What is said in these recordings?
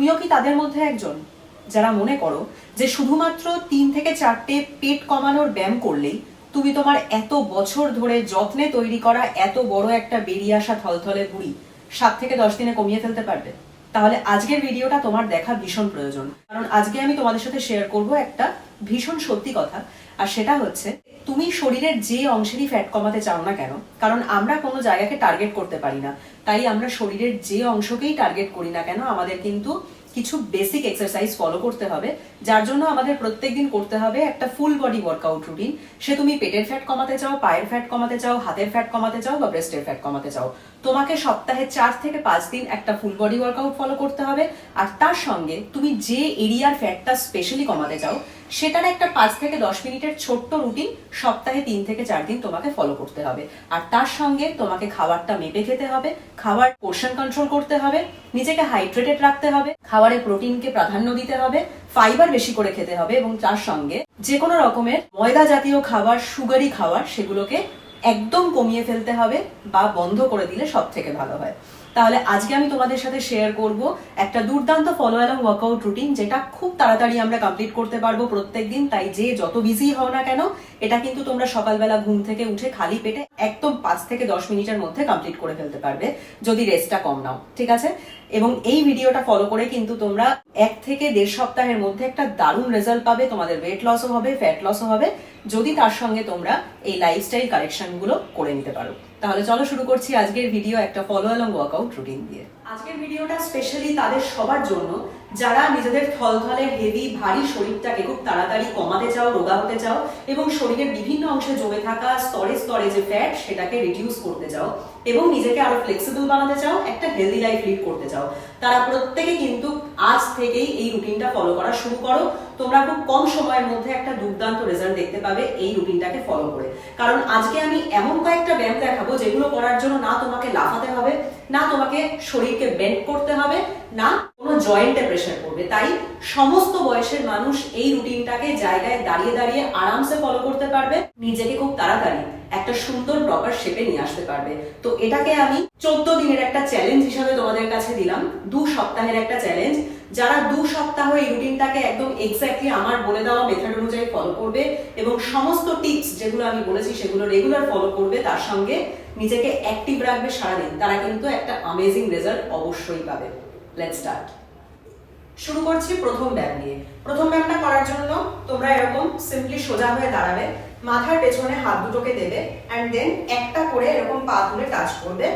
তুমিও কি তাদের মধ্যে একজন? যারা মনে করো যে শুধুমাত্র তিন থেকে চারটে পেট কমানোর ব্যায়াম করলেই তুমি তোমার এত বছর ধরে যত্নে তৈরি করা এত বড় একটা বেরিয়ে আসা থলথলে বুড়ি সাত থেকে দশ দিনে কমিয়ে ফেলতে পারবে? তাহলে আজকের ভিডিওটা তোমার দেখা ভীষণ প্রয়োজন। কারণ আজকে আমি তোমাদের সাথে শেয়ার করব একটা ভীষণ সত্যি কথা, আর সেটা হচ্ছে তুমি শরীরের যে অংশেরই ফ্যাট কমাতে চাও না কেন, কারণ আমরা কোনো জায়গাকে টার্গেট করতে পারি না। তাই আমরা শরীরের যে অংশকেই টার্গেট করি না কেন, আমাদের কিন্তু কিছু বেসিক এক্সারসাইজ ফলো করতে হবে যার জন্য আমাদের প্রত্যেক দিন করতে হবে একটা ফুল বডি ওয়ার্কআউট রুটিন সে তুমি পেটের ফ্যাট কমাতে চাও, পায়ের ফ্যাট কমাতে চাও, হাতের ফ্যাট কমাতে চাও বা ব্রেস্টের ফ্যাট কমাতে চাও। তোমাকে সপ্তাহে চার থেকে পাঁচ দিন একটা ফুল বডি ওয়ার্কআউট ফলো করতে হবে। আর তার সঙ্গে তুমি যে এরিয়ার ফ্যাটটা স্পেশালি কমাতে চাও, সেটার একটা পাঁচ থেকে দশ মিনিটের ছোট্ট রুটিন সপ্তাহে তিন থেকে চার দিন তোমাকে ফলো করতে হবে। আর তার সঙ্গে তোমাকে খাবারটা মেপে খেতে হবে, খাবার পোর্শন কন্ট্রোল করতে হবে, নিজেকে হাইড্রেটেড রাখতে হবে, খাবারে প্রোটিনকে প্রাধান্য দিতে হবে ফাইবার বেশি করে খেতে হবে এবং তার সঙ্গে যে কোনো রকমের ময়দা জাতীয় খাবার সুগারি খাবার, সেগুলোকে একদম কমিয়ে ফেলতে হবে বা বন্ধ করে দিলে সব থেকে ভালো হয়। তাহলে আজকে আমি তোমাদের সাথে শেয়ার করব একটা দুর্দান্ত ফলো অ্যালং ওয়ার্কআউট রুটিন যেটা খুব তাড়াতাড়ি আমরা কমপ্লিট করতে পারব প্রত্যেকদিন। তাই যে যত বিজি হও না কেন এটা কিন্তু তোমরা সকালবেলা ঘুম থেকে উঠে খালি পেটে একদম পাঁচ থেকে দশ মিনিটের মধ্যে কমপ্লিট করে ফেলতে পারবে, যদি রেস্টটা কম নাও, ঠিক আছে? এবং এই ভিডিওটা ফলো করে কিন্তু তোমরা এক থেকে দেড় সপ্তাহের মধ্যে একটা দারুণ রেজাল্ট পাবে, তোমাদের ওয়েট লসও হবে ফ্যাট লসও হবে, যদি তার সঙ্গে তোমরা এই লাইফস্টাইল কারেকশনগুলো করে নিতে পারো। তাহলে চলো শুরু করছি আজকের ভিডিও একটা ফলো অ্যালং ওয়ার্কআউট রুটিন দিয়ে। আজকের ভিডিওটা স্পেশালি তাদের সবার জন্য যারা নিজেদের থলথলে হেভি ভারী শরীরটাকে খুব তাড়াতাড়ি কমাতে চাও, রোগা হতে চাও এবং শরীরের বিভিন্ন অংশে জমে থাকা স্তরে স্তরে যে ফ্যাট সেটাকে রিডিউস করতে চাও এবং নিজেকে আরও ফ্লেক্সিবল বানাতে চাও, একটা হেলদি লাইফ লিড করতে চাও। তারা প্রত্যেকে কিন্তু আজ থেকেই এই রুটিনটা ফলো করা শুরু করো। তোমরা খুব কম সময়ের মধ্যে একটা দুর্দান্ত রেজাল্ট দেখতে পাবে এই রুটিনটাকে ফলো করে। কারণ আজকে আমি এমন কয়েকটা ব্যায়াম দেখাবো যেগুলো করার জন্য না তোমাকে লাফাতে হবে, না তোমাকে শরীরকে বেন্ড করতে হবে, না জয়েন্টে প্রেশার করবে। তাই সমস্ত বয়সের মানুষ এই রুটিনটাকে জায়গায় দাঁড়িয়ে দাঁড়িয়ে আরামসে ফলো করতে পারবে। নিজেকে খুব তাড়াতাড়ি একটা সুন্দর প্রপার শেপে নিয়ে আসতে পারবে। তো এটাকে আমি চোদ্দ দিনের একটা চ্যালেঞ্জ হিসাবে তোমাদের কাছে দিলাম। দু সপ্তাহের একটা চ্যালেঞ্জ যারা দু সপ্তাহ এই রুটিনটাকে একদম এক্স্যাক্টলি আমার বলে দেওয়া মেথড অনুযায়ী ফলো করবে এবং সমস্ত টিপস যেগুলো আমি বলেছি সেগুলো রেগুলার ফলো করবে, তার সঙ্গে নিজেকে অ্যাক্টিভ রাখবে সারাদিন, তারা কিন্তু একটা আমেজিং রেজাল্ট অবশ্যই পাবে। লেটস স্টার্ট শুরু করছি প্রথম ব্যায়াম নিয়ে। প্রথম ব্যায়ামটা করার জন্য তোমরা এরকম সিম্পলি সোজা হয়ে দাঁড়াবে, মাথার পেছনে হাত দুটোকে দেবে অ্যান্ড দেন একটা করে এরকম পা তুলে টাচ করবে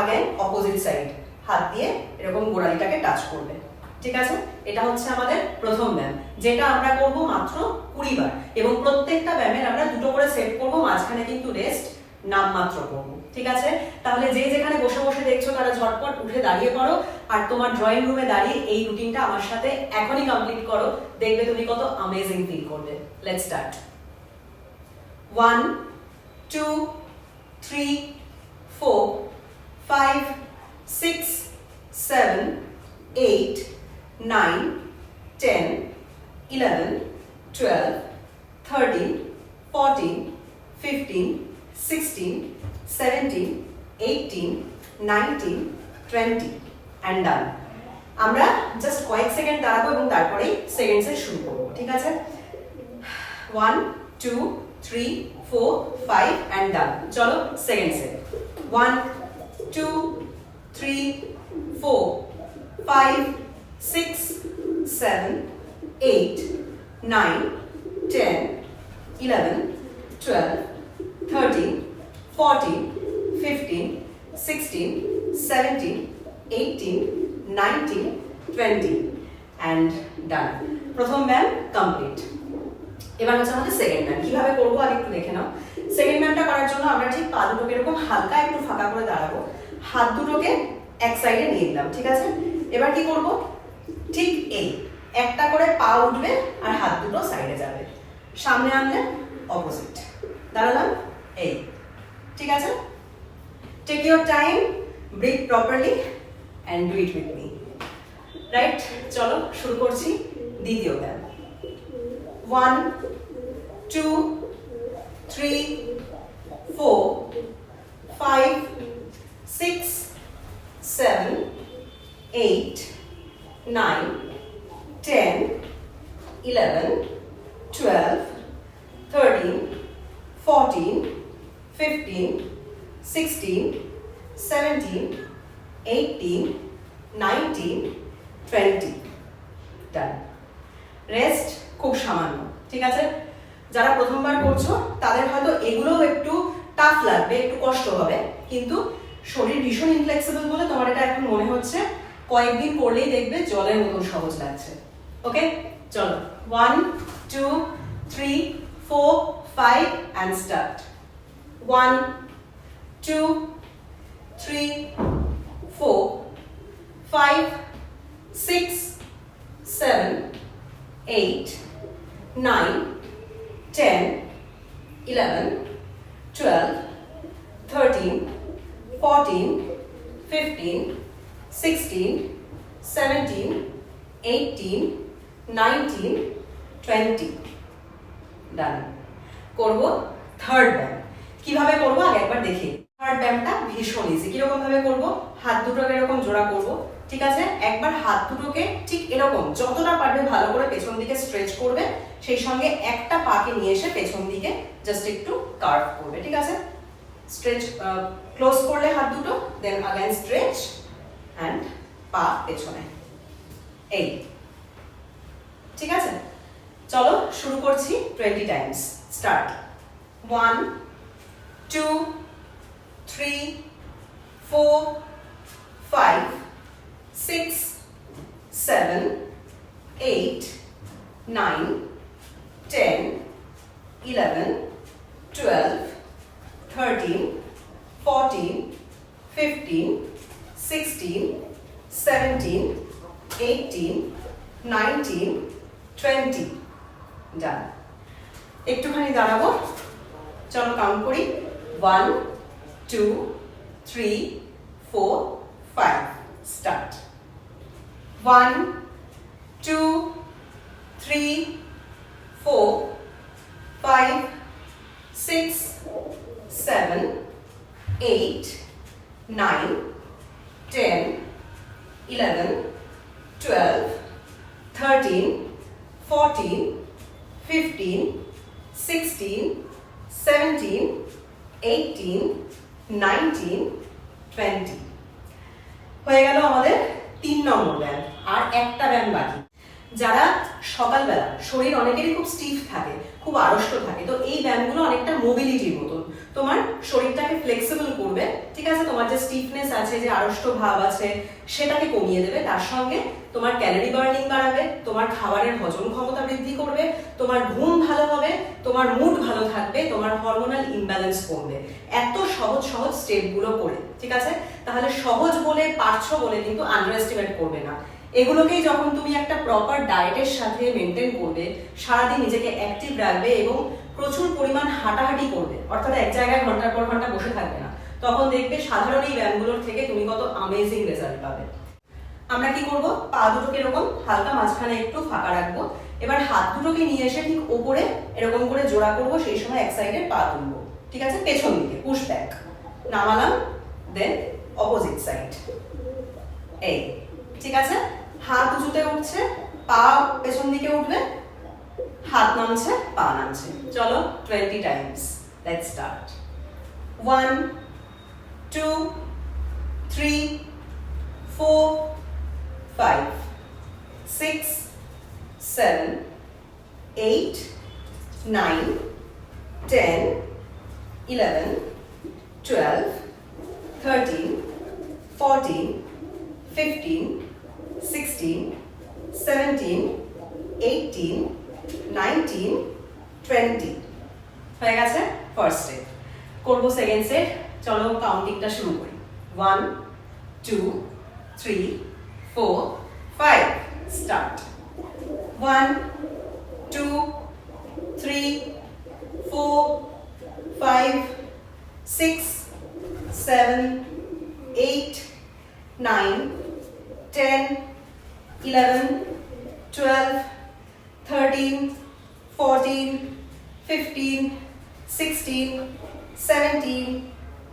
আগেন অপোজিট সাইড হাত দিয়ে এরকম গোড়ালিটাকে টাচ করবে। ঠিক আছে? এটা হচ্ছে আমাদের প্রথম ব্যায়াম, যেটা আমরা করব মাত্র কুড়ি বার, এবং প্রত্যেকটা ব্যায়ামের আমরা দুটো করে সেট করব, মাঝখানে কিন্তু রেস্ট নাম মাত্র করব। ঠিক আছে? তাহলে যে যেখানে বসে বসে দেখছ তারা ঝটপট উঠে দাঁড়িয়ে পড়ো, আর তোমার ড্রয়িং রুমে দাঁড়িয়ে এই রুটিনটা আমার সাথে এখনই কমপ্লিট করো। দেখবে তুমি কত অ্যামেজিং ফিল করবে। Let start one two three four five six seven eight nine ten eleven twelve thirteen fourteen fifteen sixteen seventeen eighteen nineteen twenty and done আমরা জাস্ট কয়েক সেকেন্ড দাঁড়াবো এবং তারপরেই সেকেন্ডসে শুরু করব, ঠিক আছে? One two three four five and done চলো সেকেন্ডসে one two three four five six seven eight nine ten eleven twelve thirteen fourteen fifteen sixteen seventeen eighteen nineteen twenty and done প্রথম ব্যায়াম কমপ্লিট এবার হচ্ছে আমাদের সেকেন্ড ব্যায়াম কীভাবে করব আর একটু দেখে নাও। সেকেন্ড ব্যায়ামটা করার জন্য আমরা ঠিক পা দুটোকে এরকম হালকা একটু ফাঁকা করে দাঁড়াবো। হাত দুটোকে এক সাইডে নিয়ে দিলাম ঠিক আছে? এবার কি করব? ঠিক এই, একটা করে পা উঠবে আর হাত দুটো সাইডে যাবে। সামনে আনলে অপোজিট দাঁড়ালাম, এই। ঠিক আছে? Take your time breathe properly and do it with me right চলো, শুরু করছি দ্বিতীয় ব্যায়াম one two three four five six seven eight nine ten eleven twelve thirteen fourteen fifteen sixteen seventeen eighteen nineteen twenty done. Rest খুব সামান্য, ঠিক আছে? যারা প্রথমবার করছ, তাদের হয়তো এগুলোও একটু টাফ লাগবে, একটু কষ্ট হবে, কিন্তু শরীর ভীষণ ইনফ্লেক্সিবল বলে তোমার এটা এখন মনে হচ্ছে। কয়েকদিন করলেই দেখবে জলের মতন সহজ লাগছে। ওকে? চলো। One two three four five and start one two three four five six seven, eight, nine, ten, eleven, twelve, thirteen, fourteen, fifteen, sixteen, seventeen, eighteen, nineteen, twenty. Done. করব থার্ড ব্যায়াম কীভাবে করব আগে একবার দেখি থার্ড ব্যায়ামটা ভীষণ ইজি কীরকম ভাবে করব হাত দুটোকে এরকম জোড়া করব ঠিক আছে? একবার হাত দুটোকে ঠিক এরকম যতটা পারবে ভালো করে পেছন দিকে স্ট্রেচ করবে, সেই সঙ্গে একটা পাকে নিয়ে এসে পেছন দিকে জাস্ট একটু কার্ভ করবে, ঠিক আছে? স্ট্রেচ ক্লোজ করলে হাত দুটো দেন আগাইন স্ট্রেচ অ্যান্ড পা পেছনে। এই। ঠিক আছে? চলো শুরু করছি twenty times start one two three four five 7, 8, 9, 10, 11, 12, 13, 14, 15, 16, 17, 18, 19, 20. Done একটুখানি দাঁড়াবো। চলো কাউন্ট করি। One two three four five start One, two, three, four, five, six, seven, eight, nine, ten, eleven, twelve, thirteen, fourteen, fifteen, sixteen, seventeen, eighteen, nineteen, twenty. হয়ে গেল আমাদের তিন নম্বর ব্যায়াম আর একটা ব্যায়াম বাকি যারা সকালবেলা, শরীর অনেকেরই খুব স্টিফ থাকে, খুব আড়ষ্ট থাকে, তো এই ব্যায়ামগুলো অনেকটা মোবিলিটির মতন। তোমার শরীরটাকে ফ্লেক্সিবল করবে ঠিক আছে, তোমার যে স্টিফনেস আছে, যে আড়ষ্ট ভাব আছে, সেটাকে কমিয়ে দেবে। তার সঙ্গে তোমার ক্যালোরি বার্নিং বাড়াবে, তোমার খাবারের হজম ক্ষমতা বৃদ্ধি করবে, তোমার ঘুম ভালো হবে, তোমার মুড ভালো থাকবে, তোমার হরমোনাল ইমব্যালেন্স কমবে। এত সহজ সহজ স্টেপগুলো করে, ঠিক আছে? তাহলে সহজ বলে পারছ বলে কিন্তু আন্ডার এস্টিমেট করবে না। এগুলোকেই যখন তুমি একটা প্রপার ডায়েটের সাথে মেনটেন করবে, সারাদিন নিজেকে অ্যাক্টিভ রাখবে এবং প্রচুর পরিমাণ হাঁটাহাঁটি করবে, অর্থাৎ এক জায়গায় ঘণ্টার পর ঘণ্টা বসে থাকবে না। তখন দেখবে সাধারণ এই ব্যায়ামগুলোর থেকে তুমি কত আমেজিং রেজাল্ট পাবে। আমরা কি করব? পা দুটোকে এরকম হালকা মাঝখানে একটু ফাঁকা রাখব। এবার হাত দুটোকে নিয়ে এসে ঠিক ওপরে এরকম করে জোড়া করব, সেই সময় এক সাইডে পা তুলবো। ঠিক আছে? পেছন দিকে পুশ ব্যাক নামালাম দেন অপোজিট সাইড এই, ঠিক আছে? হাত উঁচুতে উঠছে, পা পেছন দিকে উঠবে, হাত নামছে, পা নামছে। চলো twenty times let's start one Two three four five, six, seven, eight, nine, ten, eleven, twelve, thirteen, fourteen, fifteen, sixteen, seventeen, eighteen, nineteen, twenty. হয়ে গেছে ফার্স্ট স্টেপ করবো সেকেন্ড সেট চলো কাউন্টিংটা শুরু করি one two three four five start one two three four five six seven eight nine ten eleven twelve thirteen fourteen fifteen sixteen seventeen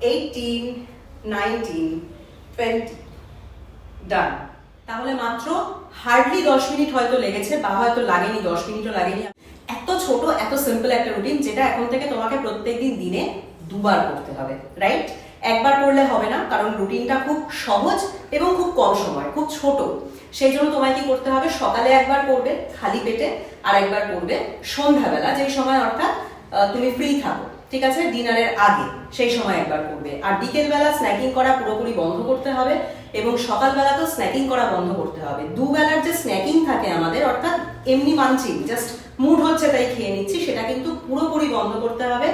eighteen, nineteen, twenty. Done. তাহলে মাত্র hardly দশ minute হয়তো লেগেছে বা হয়তো লাগেনি দশ মিনিটও লাগেনি এত ছোট এত সিম্পল একটা রুটিন যেটা এখন থেকে তোমাকে প্রত্যেকদিন দিনে দুবার করতে হবে রাইট একবার করলে হবে না কারণ রুটিনটা খুব সহজ এবং খুব কম সময় খুব ছোট সেই জন্য তোমায় কি করতে হবে সকালে একবার করবে খালি পেটে আর একবার করবে সন্ধ্যাবেলা যেই সময় অর্থাৎ তুমি ফ্রি থাকো ঠিক আছে? ডিনারের আগে, সেই সময় একবার করবে। আর বিকেলবেলা স্ন্যাকিং করা পুরোপুরি বন্ধ করতে হবে এবং সকালবেলা তো স্ন্যাকিং করা বন্ধ করতে হবে। দুবেলার যে স্ন্যাকিং থাকে আমাদের, অর্থাৎ এমনি মানছি জাস্ট মুড হচ্ছে তাই খেয়ে নিচ্ছি, সেটা কিন্তু পুরোপুরি বন্ধ করতে হবে।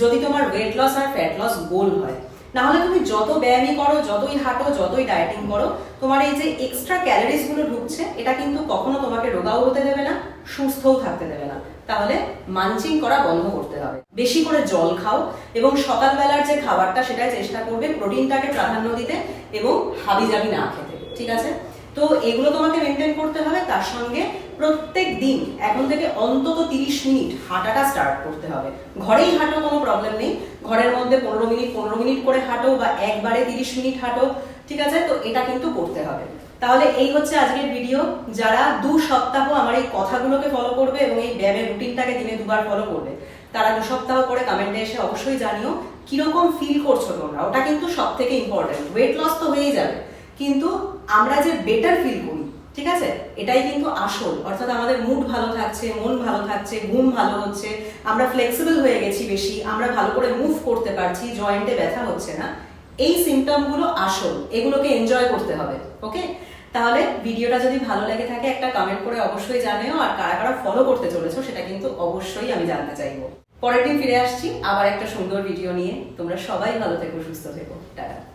যদি তোমার ওয়েট লস আর ফ্যাট লস গোল হয় না হলে তুমি যত ব্যায়ামই করো, যতই হাঁটো, যতই ডায়েটিং করো, তোমার এই যে এক্সট্রা ক্যালোরিজগুলো ঢুকছে, এটা কিন্তু কখনো তোমাকে রোগাও হতে দেবে না, সুস্থও থাকতে দেবে না। তাহলে মাঞ্চিং করা বন্ধ করতে হবে। বেশি করে জল খাও এবং সকালবেলার যে খাবারটা, সেটাই চেষ্টা করবে, প্রোটিনটাকে প্রাধান্য দিতে এবং হাবিজাবি না খেতে। ঠিক আছে? তো এগুলো তোমাকে মেনটেন করতে হবে, তার সঙ্গে প্রত্যেক দিন এখন থেকে অন্তত তিরিশ মিনিট হাঁটাটা স্টার্ট করতে হবে। ঘরেই হাঁটো, কোনো প্রবলেম নেই। ঘরের মধ্যে পনেরো মিনিট পনেরো মিনিট করে হাঁটো বা একবারে তিরিশ মিনিট হাঁটো, ঠিক আছে? তো এটা কিন্তু করতে হবে। তাহলে এই হচ্ছে আজকের ভিডিও যারা দু সপ্তাহ আমার এই কথাগুলোকে ফলো করবে এবং এই ব্যায়ামের রুটিনটাকে দিনে দুবার ফলো করবে, তারা দু সপ্তাহ পরে কমেন্টে এসে অবশ্যই জানিও কীরকম ফিল করছ তোমরা। ওটা কিন্তু সব থেকে ইম্পর্টেন্ট ওয়েট লস তো হয়েই যাবে। কিন্তু আমরা যে বেটার ফিল করি, ঠিক আছে? এটাই কিন্তু আসল। অর্থাৎ আমাদের মুড ভালো থাকছে, মন ভালো থাকছে, ঘুম ভালো হচ্ছে, আমরা ফ্লেক্সিবল হয়ে গেছি বেশি, আমরা ভালো করে মুভ করতে পারছি জয়েন্টে ব্যথা হচ্ছে না। এই সিমটমগুলো আসল, এগুলোকে এনজয় করতে হবে ওকে তাহলে ভিডিওটা যদি ভালো লেগে থাকে, একটা কমেন্ট করে অবশ্যই জানিও, আর কারা কারা ফলো করতে চলেছো, সেটা কিন্তু অবশ্যই আমি জানতে চাইব। পরের দিন ফিরে আসছি, আবার একটা সুন্দর ভিডিও নিয়ে। তোমরা সবাই ভালো থেকো, সুস্থ থেকো। টাটা।